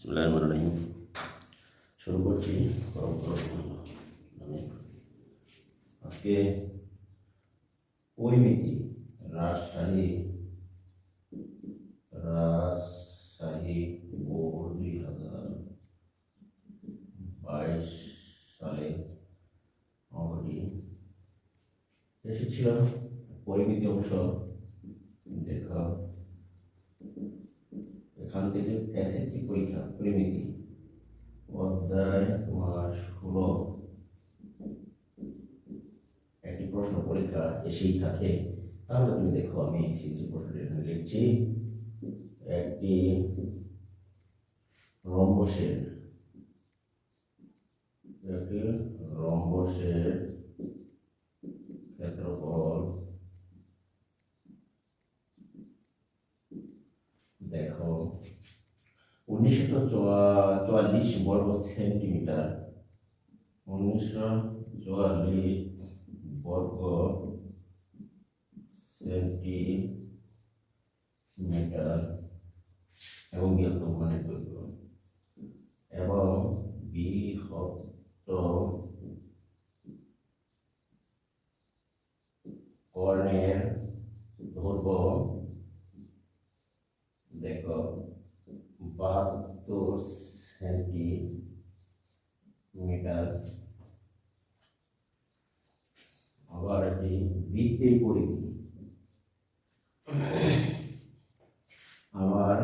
বিসমিল্লাহিররহমানিররহিম শুরু করছি নামে আজকে পরিমিতি রাজশাহী রাজশাহী বোর্ড দুই হাজার বাইশ সালে অঙ্কটি এসেছিল পরিমিতি অংশ দেখা এখান থেকে এসএসসি পরীক্ষা, পরিমিতি। অধ্যায় তোমার ষোলো। একটি প্রশ্ন, পরীক্ষা এসেই থাকে। তাহলে তুমি দেখো, আমি সিজি প্রশ্নটি এখানে লিখছি, একটি রম্বসের একটি রম্বসের ক্ষেত্রফল দেখো, উনিশশো চুয়াল্লিশ বর্গ সেন্টিমিটার। উনিশশো চুয়াল্লিশ বর্গ সেন্টিমিটার এবং বৃহত্তম মানে দৈর্ঘ্য। এবং বৃহত্তর কর্ণের দৈর্ঘ্য দেখো বাহাত্তর সেন্টিমিটার আবার একটি বৃত্তের পরিধি আবার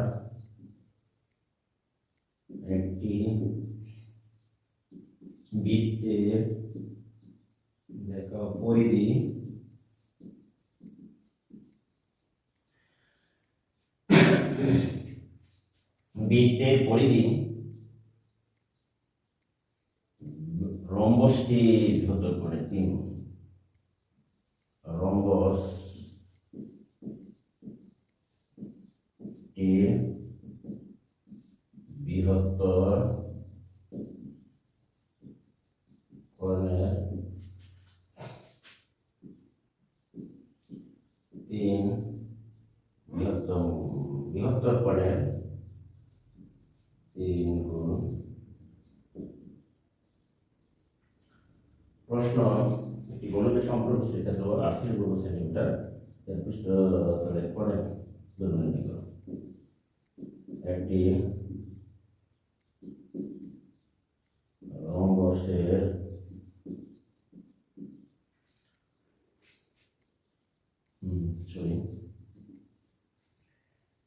একটি বৃত্তের দেখো পরিধি বৃত্তের পরিধি রম্বসটি বৃহত্তর করে তিন রম্বস বৃহত্তর কর্ণের তিন বৃহত্তম বৃহত্তর কর্ণের তিন গুণ প্রশ্ন একটি গোলকের সম্পূর্ণ ক্ষেত্র বর্গ সেন্টিমিটার এর পৃষ্ঠতলে পরে দৈর্ঘ্য নির্ণয় একটি রম্বসের সরি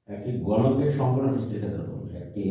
একটি গণকের সম্পূর্ণ একটি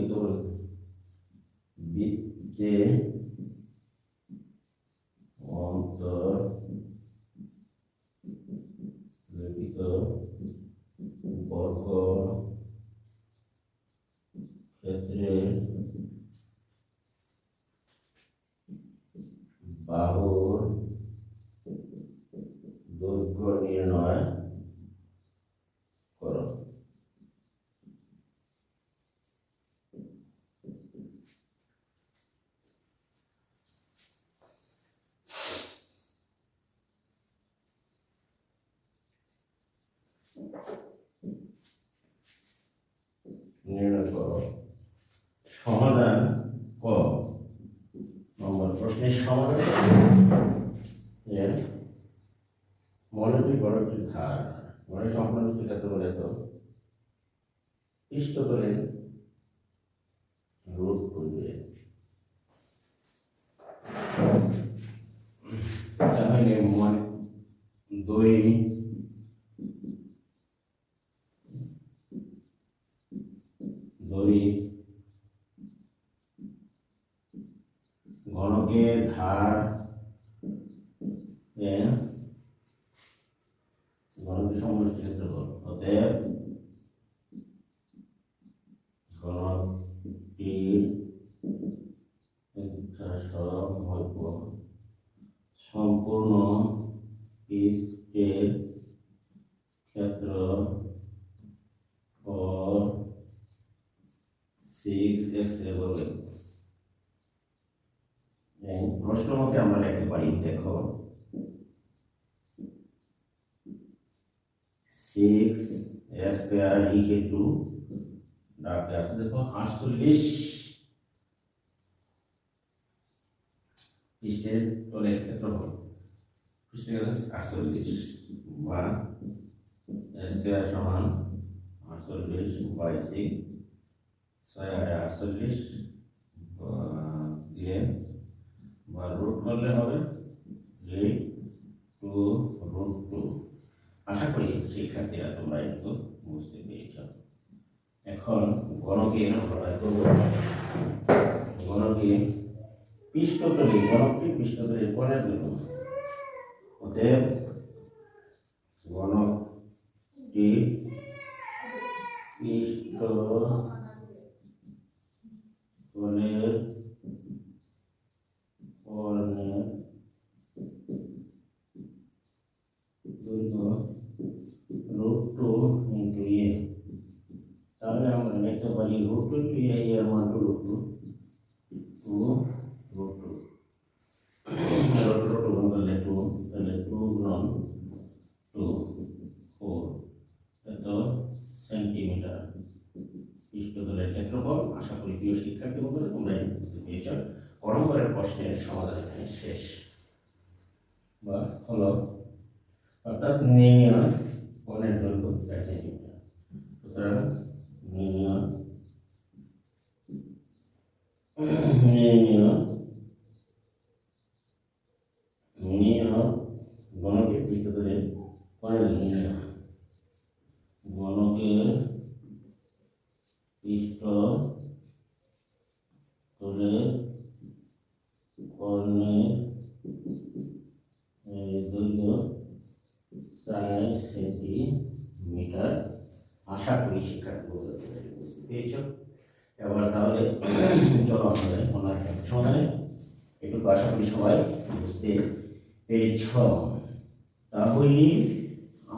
অন্তর্লিখিত বৃত্তে অন্তর। লিখিত বর্গ ক্ষেত্রে বাহুর নির্ণয় করো নির্ণয় করো সমাধান ক? নম্বর প্রশ্নের সমাধান যে মনেটি বড় একটি ধার, মনে সম্পূর্ণ শিখাতে বলে তো পৃষ্ঠতলে রোধ করবে। তাহলে মন দুই দুই ঘনকের ধার ঘনকের সমষ্টি ক্ষেত্রফল। অতএব ঘনকটির সম্পূর্ণ ক্ষেত্র সিক্স এক্স বলবে প্রশ্ন মতে আমরা লিখতে পারি, দেখো। সিক্স স্কোয়ার ইকে টু ডাকতে আছে দেখো, আটচল্লিশ পৃষ্ঠের তলের ক্ষেত্রফল। পৃষ্ঠের আটচল্লিশ বা স্কোয়ার সমান আটচল্লিশ বাই সিক্স ছয় আটে আটচল্লিশ দিয়ে বা রুট করলে হবে এইট টু রুট টু আশা করি শিক্ষার্থীরা তোমরা একটু বুঝতে পেরেছ। এখন গণকে আমরা করব। গণকে পৃষ্ঠতলে গণকটি পৃষ্ঠতলে কোণের জন্য। অতএব গণকটি পৃষ্ঠ তলের কর্ণের দৈর্ঘ্য রুট টু ইন্টু এ তাহলে আমরা লিখতে পারি রুট টু ইন্টু এ এর মান two root two two root two root two two গুণ করলে টু তাহলে টু গুণন টু ফোর এত সেন্টিমিটার পৃষ্ঠতলের ক্ষেত্রফল আশা করি প্রিয় শিক্ষার্থী বন্ধুরা তোমরা এটা বুঝতে পেরেছ ক নম্বরের প্রশ্নের সমাধান এখানে শেষ। বা হলো, অর্থাৎ নির্ণয় কোণের দৈর্ঘ্য সেন্টিমিটার সুতরাং নির্ণয় নির্ণয় নির্ণয় গণকের পৃষ্ঠতলে কোণের নির্ণয় গণকের পৃষ্ঠ তলে কর্ণের দৈর্ঘ্য চার সেন্টিমিটার আশা করি শিক্ষার্থী বন্ধুরা বুঝতে পেরেছ? এবার তাহলে চলো আমাদের ওনার সমাধানে। এটুকু আশা করি সবাই বুঝতে পেরেছ। তাহলে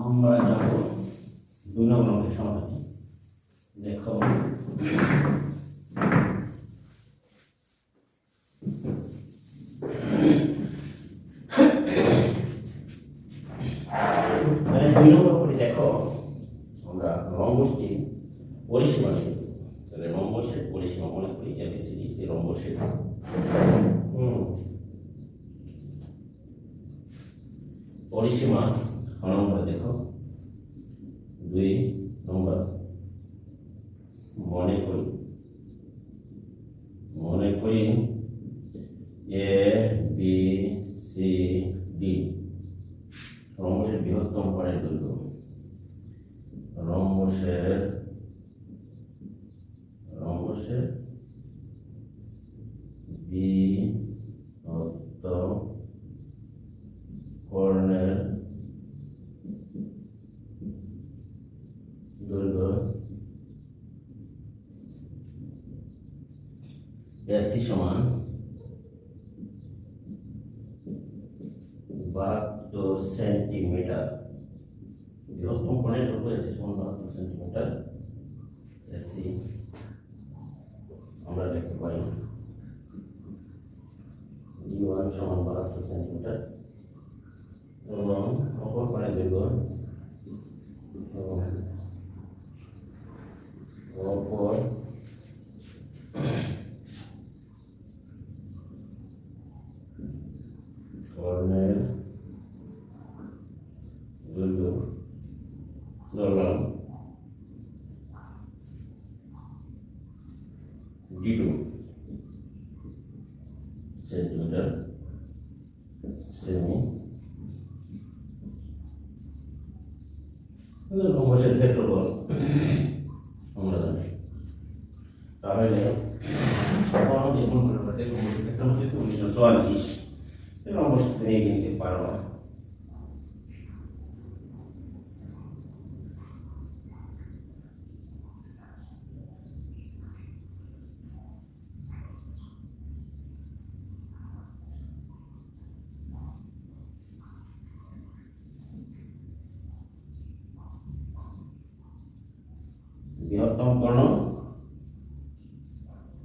আমরা যাব দুই নম্বর সমাধানে। দেখো মানে দুই নম্বর করে দেখো আমরা রম্বসটি পরিসীমা নেই তাহলে রম্বসের পরিসীমা মনে করি সেই রম্বসের হুম পরিসীমা ক নম্বরে দেখো দুই নম্বর মনে করি মনে করি এ বি সি ডি রম্বসের বৃহত্তম কোণের দৈর্ঘ্য রম্বসের রম্বসের বৃহত্তম কর্ণের দৈর্ঘ্য এসি সমান বাহাত্তর সেন্টিমিটার। বৃহত্তম কোণের লক্ষ্য এসি সমান বাহাত্তর সেন্টিমিটার। এসি আমরা দেখতে পাই। ডি ওয়ান সমান বাহাত্তর সেন্টিমিটার এবং অপর কোণের দৈর্ঘ্য এবং অপর কর্ণের দৈর্ঘ্য ধরলাম ডি টু সেন্টিমিটার সেমি অবশ্যই ক্ষেত্রফল আমরা জানি তাহলে এখন দেখুন দেখুন ক্ষেত্রফল যেহেতু উনিশশো চুয়াল্লিশ এর অবশ্যই তুমি এগিয়ে নিতে পারো বৃহত্তম কর্ণ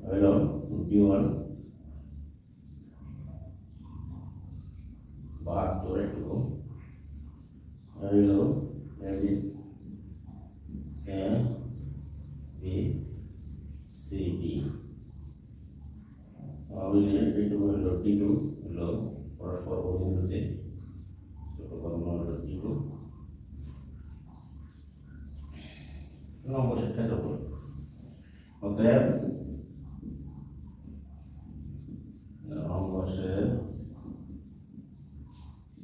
হইল ডি ওয়ান বাহাত্তর একটু হইল A D A B C D তাহলে এইটুকু হইল ডি টু হইল পরস্পর বিন্দুতে ছোট কর্ণ হইল ডি টু নম্বর ক্ষেত্রফল অতএব নম্বরের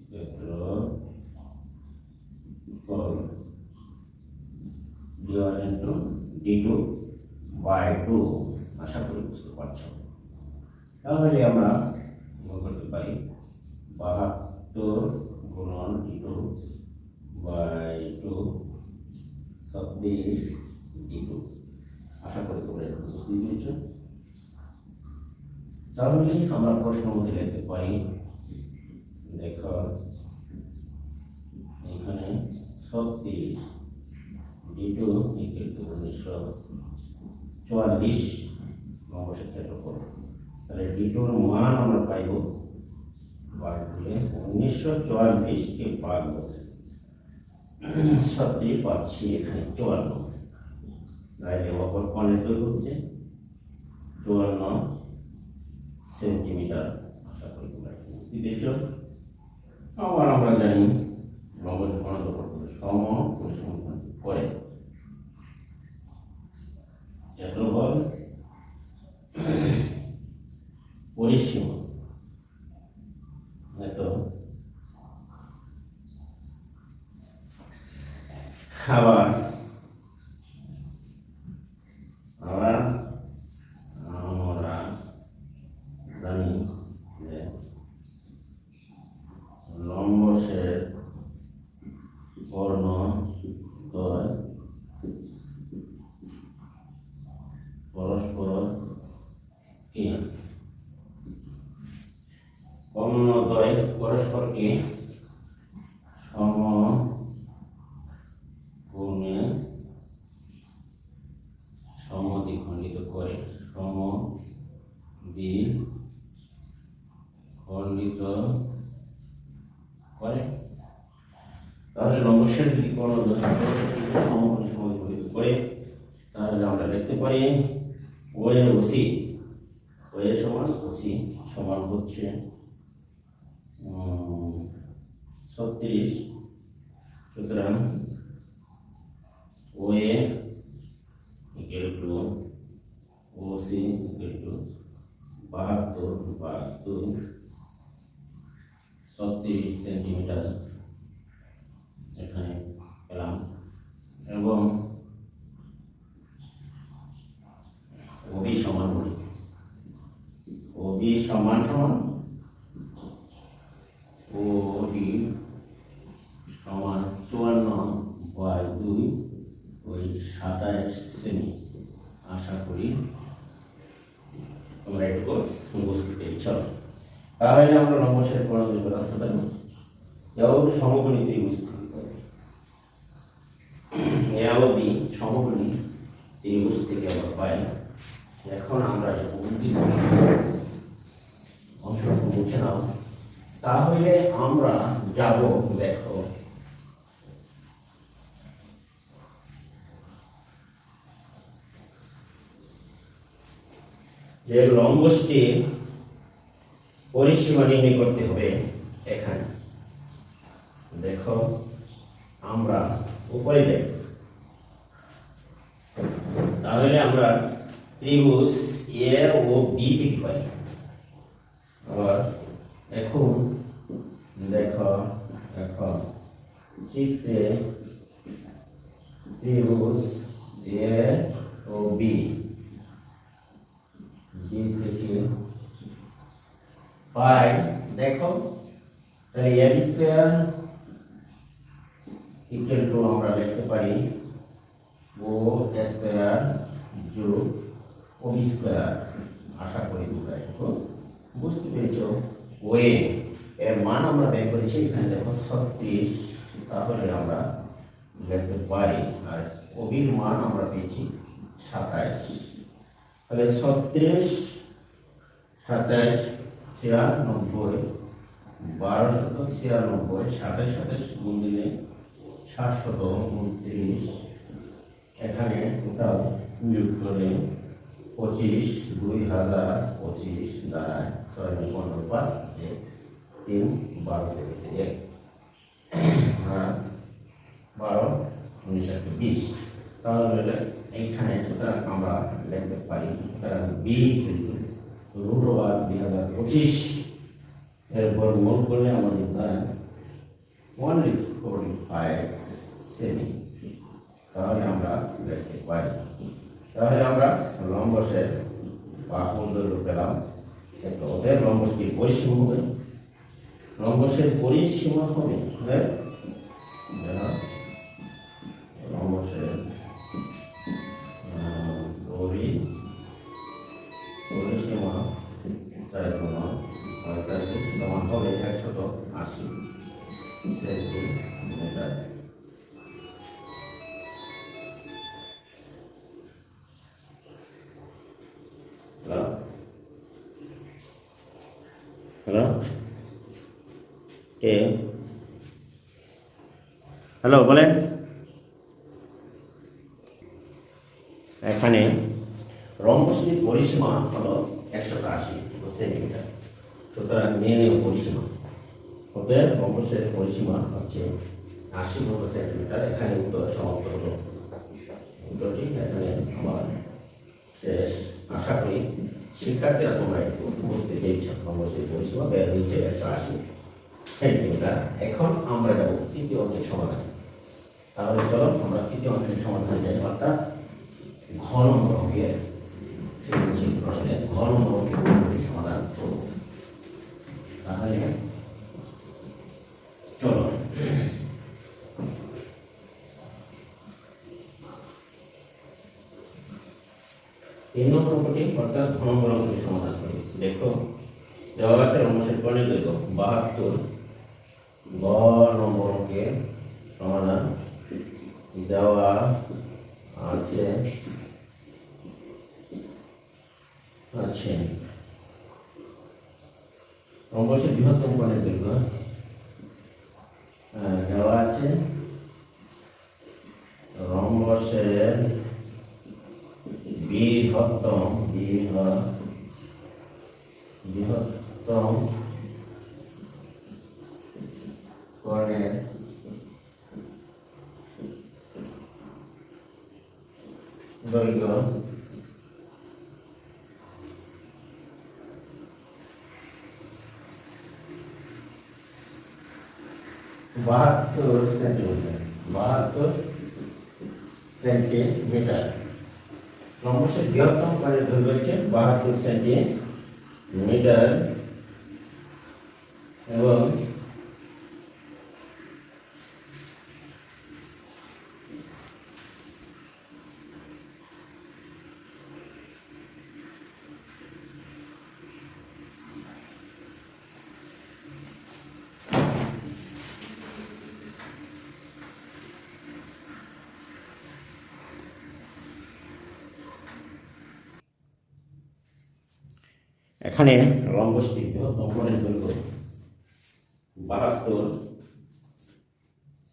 ক্ষেত্রফল D one into D two by two আশা করি বুঝতে পারছ। তাহলে আমরা গুণ করতে পারি বাহাত্তর গুণন ডি টু বাই টু ছত্রিশ ডি টু আশা করি তোমরা এটা বুঝতে পেরেছ। তাহলে আমরা প্রশ্ন মধ্যে লিখতে পারি দেখো, এখানে ছত্রিশ ডি টু ইকুয়াল টু উনিশশো চুয়াল্লিশ ক্ষেত্রফল তাহলে ডি টুর মান আমরা পাইব বাদ দিলে উনিশশো চুয়াল্লিশকে বাদ ছত্রিশ পাচ্ছি এখানে, চুয়ান্ন। তাহলে অপর কনের দৈর্ঘ্য হচ্ছে চুয়ান্ন সেন্টিমিটার। আশা করি তোমরা আবার আমরা জানি লম্ব সমান সম পরিসংখ্যান করে ক্ষেত্রফল পরিসীম এত আবার আবার আমরা জানি যে লম্বসের বর্ণ দ্বয় পরস্পর কি কর্ণদ্বয় পরস্পরকে সম গুণে সমদ্বিখণ্ডিত করে সম দ্বি খণ্ডিত করে। তাহলে লম্বসের যদি কোনো সমদ্বিখণ্ডিত করে তাহলে আমরা লিখতে পারি ও ওসি ও সমান ওসি সমান হচ্ছে ছত্রিশ। সুতরাং O A equal to O C equal to বাহাত্তর বাহাত্তর ছত্রিশ সেন্টিমিটার এখানে পেলাম। এবং ওবি সমান ওবি সমান সমান ওবি সমান চুয়ান্ন বাই দুই ওই সাতাশ সেমি আশা করি তোমরা একটু বুঝতে পেরেছ। তাহলে আমরা নম্বর করা যাবে যাও সমগণিতেই বুঝতে পারি সমকোণী ত্রিভুজ তাহলে আমরা যাব, দেখো। যে লম্বষ্টির পরিসীমা নির্ণয় করতে হবে এখানে। দেখো, আমরা উপরে যাই। তাহলে আমরা ত্রিভুজ এ ও বি থেকে পাই। আবার এখন দেখো, এখন চিত্রে ত্রিভুজ এ ও বি বি থেকে পাই দেখো, তাহলে এ স্কোয়ার ইকুয়াল টু আমরা লিখতে পারি ও স্কোয়ার যোগ ও বি স্কোয়ার আশা করি তোমরা একটু বুঝতে পেরেছ। ওয়ে, এর মান আমরা বের করেছি, এখানে দেখো ছত্রিশ, তাহলে আমরা লিখতে পারি। আর কবির মান আমরা পেয়েছি সাতাইশ। তাহলে ছত্রিশ, সাতাইশ ছিয়ানব্বই, বারোশত ছিয়ানব্বই, সাতাশ সাতাশ গুণ দিলে সাতশত উনত্রিশ। এখানে টোটাল যোগ করে পঁচিশ দুই হাজার পঁচিশ দাঁড়ায়। ছয় পনেরো পাঁচ আছে, তিন বারো থেকে এক। আর বারো উনিশ একটা বিশ। তাহলে এইখানে সুতরাং আমরা লিখতে পারি বি রুট ওভার দুই হাজার পঁচিশ, এরপর মোট করলে আমাদের দাঁড়ায় ওয়ান ফোরটি ফাইভ সেমি তাহলে আমরা লিখতে পারি তাহলে আমরা লম্বসের বাহু দৈর্ঘ্য পেলাম। একটা ওদের লম্বসটির পরিসীমা হবে। লম্বসের পরিসীমা হবে। হ্যালো কে হ্যালো বলেন। এখানে রম্বসটির পরিসীমা হলো একশো আশি সেন্টিমিটার। সুতরাং নিয়ে পরিসীমা। ওদের রম্বসের পরিসীমা হচ্ছে আশি বর্গ সেন্টিমিটার। এখানে উত্তর সমাপ্ত হলো। উত্তরটি এখানে আমার শেষ। আশা করি শিক্ষার্থীরা তোমরা একটু বুঝতে পেরেছ রম্বসের পরিষেবা বের হয়েছে একশো আশি সেন্টিমিটার এখন আমরা যাব তৃতীয় অঙ্কের সমাধানে। তাহলে চলো, আমরা তৃতীয় অঙ্কের সমাধানে যাই অর্থাৎ ঘন অঙ্কের সেই প্রশ্নের ঘন অঙ্কের সমাধান করব। তাহলে চলো নম্বর অঙ্কটি অর্থাৎ ঘন সমাধান করি। দেখো দেওয়া আছে রমেশের গণিত দৈর্ঘ্য বাহাত্তর গ নম্বর অঙ্কের সমাধান। দেওয়া আছে আছে। রম্বসের বৃহত্তম কোণের দৈর্ঘ্য আহ, দেওয়া আছে। রম্বসের বৃহত্তম বৃহ- বৃহত্তম কোণের দৈর্ঘ্য বাহাত্তর সেন্টিমিটার বাহাত্তর সেন্টিমিটার। ক্রমশের বৃহত্তম কোণের দৈর্ঘ্য হচ্ছে বাহাত্তর সেন্টিমিটার এবং এখানে লম্বস্থির বৃহত্তম কোণের দৈর্ঘ্য বাহাত্তর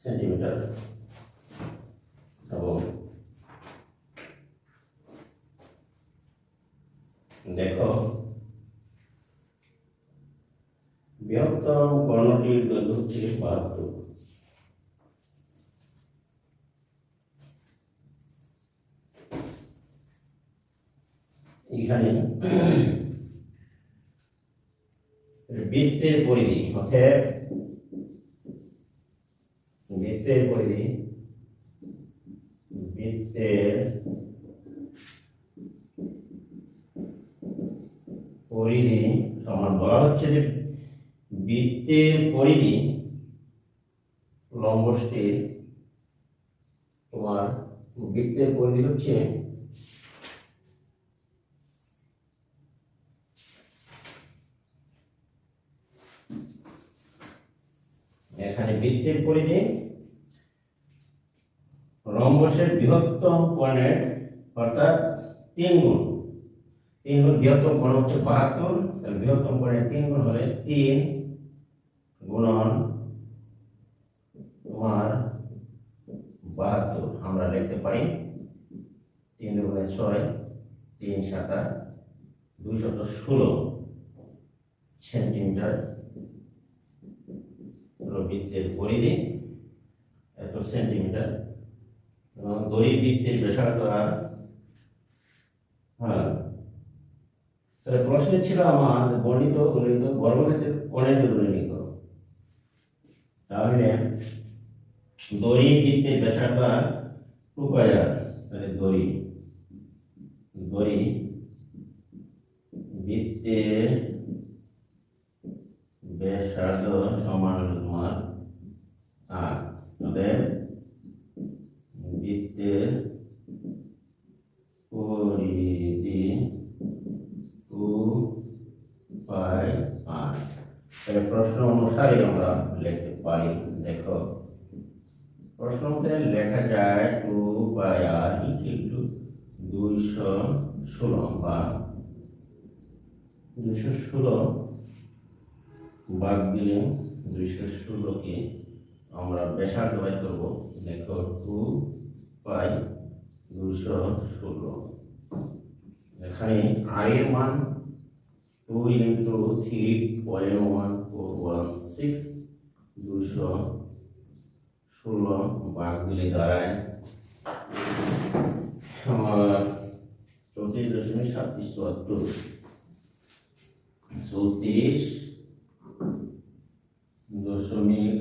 সেন্টিমিটার এবং দেখো, বৃহত্তম কর্ণটির দৈর্ঘ্য হচ্ছে বাহাত্তর। এখানে বৃত্তের পরিধি অর্থাৎ বৃত্তের পরিধি বৃত্তের পরিধি সমান বলা হচ্ছে যে বৃত্তের পরিধি লম্বষ্টির তোমার বৃত্তের পরিধি হচ্ছে এখানে বৃত্তের পরিধি রম্বসের বৃহত্তম কোণের অর্থাৎ তিন গুণ। তিন গুণ বৃহত্তম কোণ হচ্ছে বাহাত্তর, তাহলে বৃহত্তম কোণের তিন গুণ হলে তিন গুণন তোমার বাহাত্তর। আমরা লিখতে পারি তিন গুণে ছয়, তিন সাতা দুইশত ষোলো সেন্টিমিটার বৃত্তের পরিধি এত সেন্টিমিটার। এবং দড়ি বৃত্তের ব্যাসার্ধ আর হ্যাঁ। তাহলে প্রশ্ন ছিল আমার বর্ণিত গণিত বর্গক্ষেত্রের কোণের বিবরণী করো তাহলে দড়ি বৃত্তের ব্যাসার্ধ আর টু পাই আর তাহলে দড়ি বৃত্তের ব্যাসার্ধ সমান হলো তোমার আর তাদের বৃত্তের পরিধি টু পাই আর তাহলে প্রশ্ন অনুসারে আমরা লিখতে পারি। দেখো, প্রশ্ন মতে লেখা যায় two pi R equal to দুইশো ষোলো বা দুইশো ষোলো বাদ দিলে দুইশো ষোলোকে আমরা ব্যাসার্ধ বাই করব। দেখো, টু পাই দুশো ষোলো। এখানে আর এর মান two into three point one four one six দুশো ষোলো বাদ দিলে দাঁড়ায়। চৌত্রিশ দশমিক সাতত্রিশ চুয়াত্তর। চৌত্রিশ দশমিক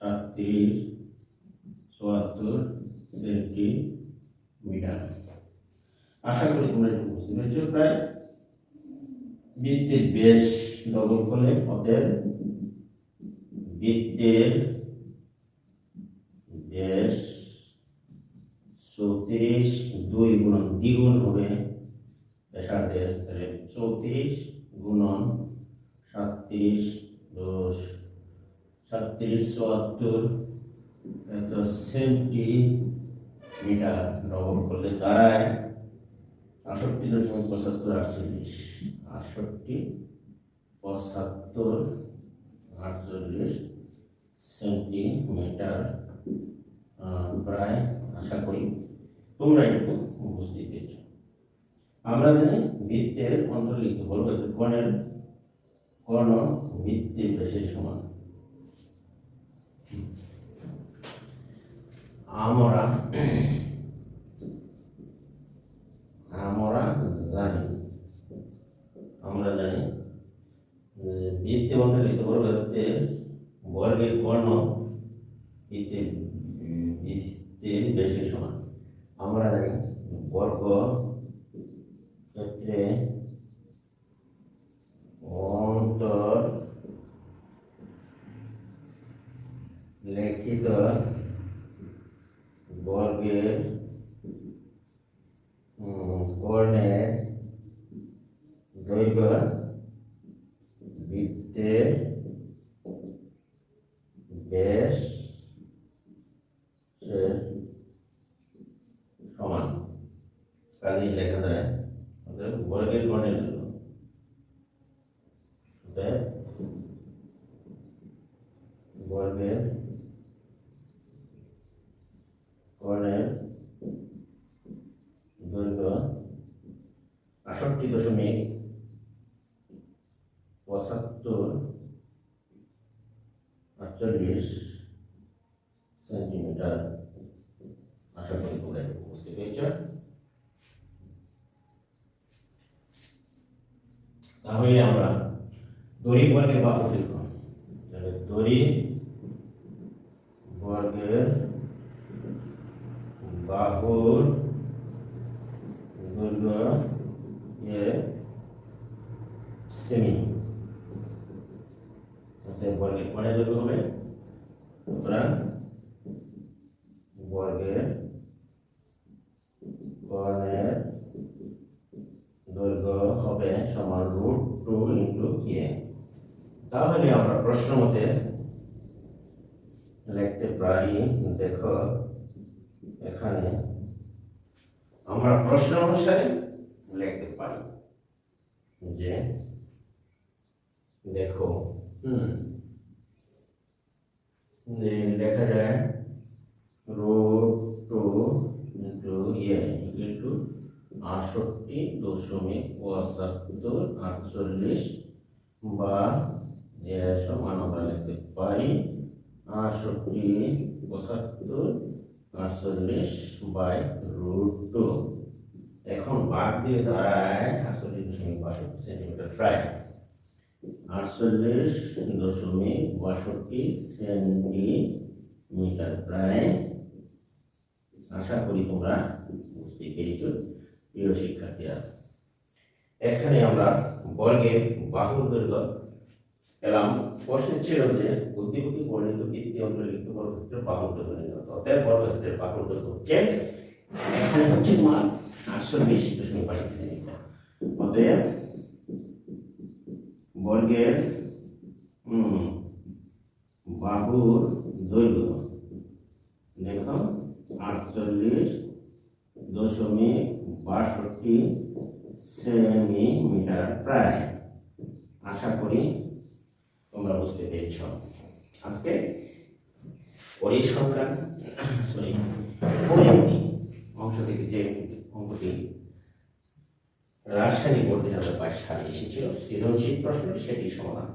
সাতত্রিশ চুয়াত্তর সেন্টিমিটার। আশা করি তোমরা একটু বুঝতে পেরেছ প্রায়। বৃত্তের বেশ ডবল করলে ওদের বৃত্তের বেশ চৌত্রিশ দুই গুণন দ্বিগুণ হবে ব্যাসার্ধের তাহলে চৌত্রিশ গুণন সাতত্রিশ দশ, সাতত্রিশ চুয়াত্তর এত সেন্টিমিটার ডবল করলে দাঁড়ায়। আটষট্টি দশমিক পঁচাত্তর আটচল্লিশ, আটষট্টি পঁচাত্তর আটচল্লিশ সেন্টিমিটার প্রায় আশা করি তোমরা এটুকু বুঝতে পেরেছ। আমরা জানি বৃত্তের অন্তর্লিখিত বলব কোণের কর্ণ বৃত্তের বেশের সমান। আমরা জানি আমরা জানি যে বৃত্তে অন্তর্লিখিত বর্গের বর্গের কর্ণ বৃত্তের ইতিন বেশি সমান। আমরা জানি বর্গ ক্ষেত্রে অন্তর লিখিত বর্গের উম, কর্ণের দৈর্ঘ্য বৃত্তের ব্যাস এর সমান কাজেই লেখা যায় অর্থাৎ বর্গের কর্ণের জন্য বর্গের কর্ণের দৈর্ঘ্য আষট্টি দশমিক পঁচাত্তর আটচল্লিশ সেন্টিমিটার আশা করি তোমরা এটা বুঝতে পেরেছ তাহলে আমরা দড়ি বর্গের বাহু দেখব তাহলে দড়ি বর্গের বাহুর দৈর্ঘ্য এ সেমি অর্থাৎ বর্গের পরে দৈর্ঘ্য হবে সুতরাং বর্গের কর্ণের দৈর্ঘ্য হবে সমান রুট টু ইন্টু কে। তাহলে আমরা প্রশ্ন মতে লিখতে পারি, দেখো, এখানে আমরা প্রশ্ন অনুসারে লিখতে পারি যে, দেখো, হুম লেখা যায় রুট টু ইন্টু ইয়ে ইন্টু আটষট্টি দশমিক পঁচাত্তর আটচল্লিশ বা যে সমান আমরা লিখতে পারি আটষট্টি পঁচাত্তর আটচল্লিশ বাই রুট টু। এখন বাদ দিয়ে দাঁড়ায় আটচল্লিশ দশমিক বাষট্টি সেন্টিমিটার প্রায় আটচল্লিশ দশমিক বাষট্টি সেন্টিমিটার প্রায় আশা করি তোমরা বুঝতে পেরেছ, প্রিয় শিক্ষার্থীরা। এখানে আমরা বর্গের বাহুর দৈর্ঘ্য এলাম প্রশ্ন ছিল যে, বুদ্ধিবুদ্ধি বর্ণিত বৃত্তি অন্তর্লিখিত বর্গক্ষেত্রের বাহুর দৈর্ঘ্য অতএব বর্গক্ষেত্রের বাহুর দৈর্ঘ্য হচ্ছে এখানে হচ্ছে তোমার আটচল্লিশ দশমিক বাষট্টি সেন্টিমিটার। অতএব বর্গের বাহুর দৈর্ঘ্য দেখো। আটচল্লিশ দশমিক বাষট্টি সেমিমিটার প্রায়। আশা করি তোমরা বুঝতে পেরেছ। আজকে পরিসংখ্যান সরি পরিমিতি অংশ থেকে যে অঙ্কটি রাজশাহী বোর্ডে যাদের বাইশ সালে এসেছিল, সৃজনশীল প্রশ্নটি সেটি সমাধান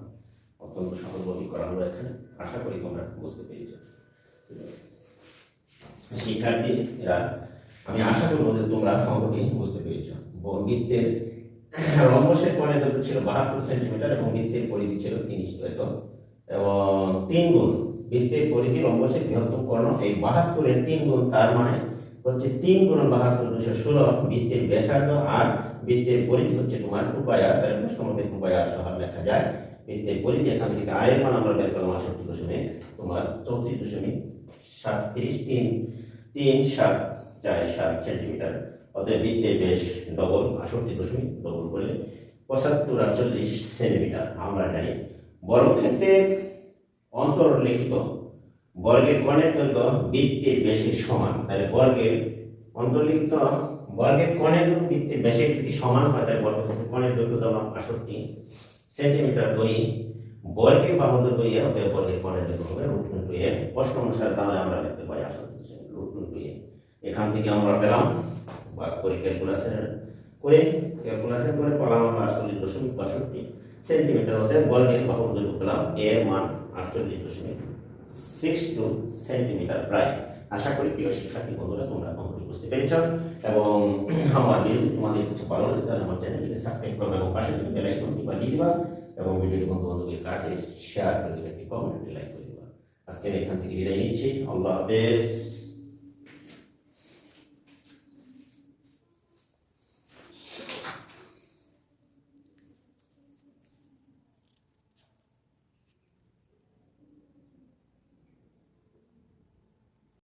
অত্যন্ত সহজভাবে করা হলো এখানে। আশা করি তোমরা বুঝতে পেরেছ। শিক্ষার্থীরা, আমি আশা করব যে তোমরা অঙ্কটি বুঝতে পেরেছ। বৃত্তের রম্বসের দৈর্ঘ্য ছিল বাহাত্তর সেন্টিমিটার এবং বৃত্তের পরিধি ছিল তিরিশ। এত? এবং তিন গুণ, বৃত্তের পরিধি রম্বসের বৃহত্তম কর্ণ, এই বাহাত্তরের তিন গুণ তার মানে হচ্ছে তিন গুণ বাহাত্তর দুশো ষোলো বৃত্তের ব্যাসার্ধ আর বৃত্তের পরিধি হচ্ছে তোমার উপায়ার তার প্রশ্ন মধ্যে উপায়ার সহ লেখা যায়। বৃত্তের পরিধি এখান থেকে আয়ের মান আমরা বের করলাম আষট্টি দশমিক, তোমার চৌত্রিশ দশমিক সাতত্রিশ তিন তিন সাত, চার সাত সেন্টিমিটার অতএব বৃত্তের বেশ ডবল আষট্টি দশমিক ডবল করলে পঁচাত্তর আটচল্লিশ সেন্টিমিটার আমরা জানি বর্গক্ষেত্রের অন্তর্লিখিত বর্গের কোণের দৈর্ঘ্য বৃত্তের বেশের সমান। তাহলে বর্গের অন্তর্লিখিত বর্গের কোণের বৃত্তের বেশের যদি সমান হয়, তাহলে বর্গক্ষেত্রের কোণের দৈর্ঘ্য ধরলাম আষট্টি সেন্টিমিটার দই বর্গের বাহু দৈর্ঘ্য ইয়ে অতএব বর্গের দৈর্ঘ্য হবে রুট টু এ প্রশ্ন অনুসারে তাহলে আমরা লিখতে পারি আষট্টি রুট টু এ এখান থেকে আমরা পেলাম বা করে ক্যালকুলেশন করে ক্যালকুলেশন করে পেলাম আমরা আটচল্লিশ দশমিক বাষট্টি সেন্টিমিটার। অতএব বর্গের দৈর্ঘ্য পেলাম এর মান আটচল্লিশ দশমিক সিক্স টু সেন্টিমিটার প্রায়। আশা করি প্রিয় শিক্ষার্থী বন্ধুরা, তোমরা অঙ্কটি বুঝতে পেরেছ। এবং আমার ভিডিও তোমাদের কিছু ভালো লাগে, তাহলে আমার চ্যানেলটিকে সাবস্ক্রাইব করবে এবং পাশে তুমি বেল আইকনটি বাজিয়ে দিবা। এবং ভিডিওটি বন্ধু বান্ধবের কাছে শেয়ার করে দেবেন, একটি কমেন্ট লাইক করে দেবেন। আজকে এখান থেকে বিদায় নিচ্ছি। আল্লাহ হাফেজ।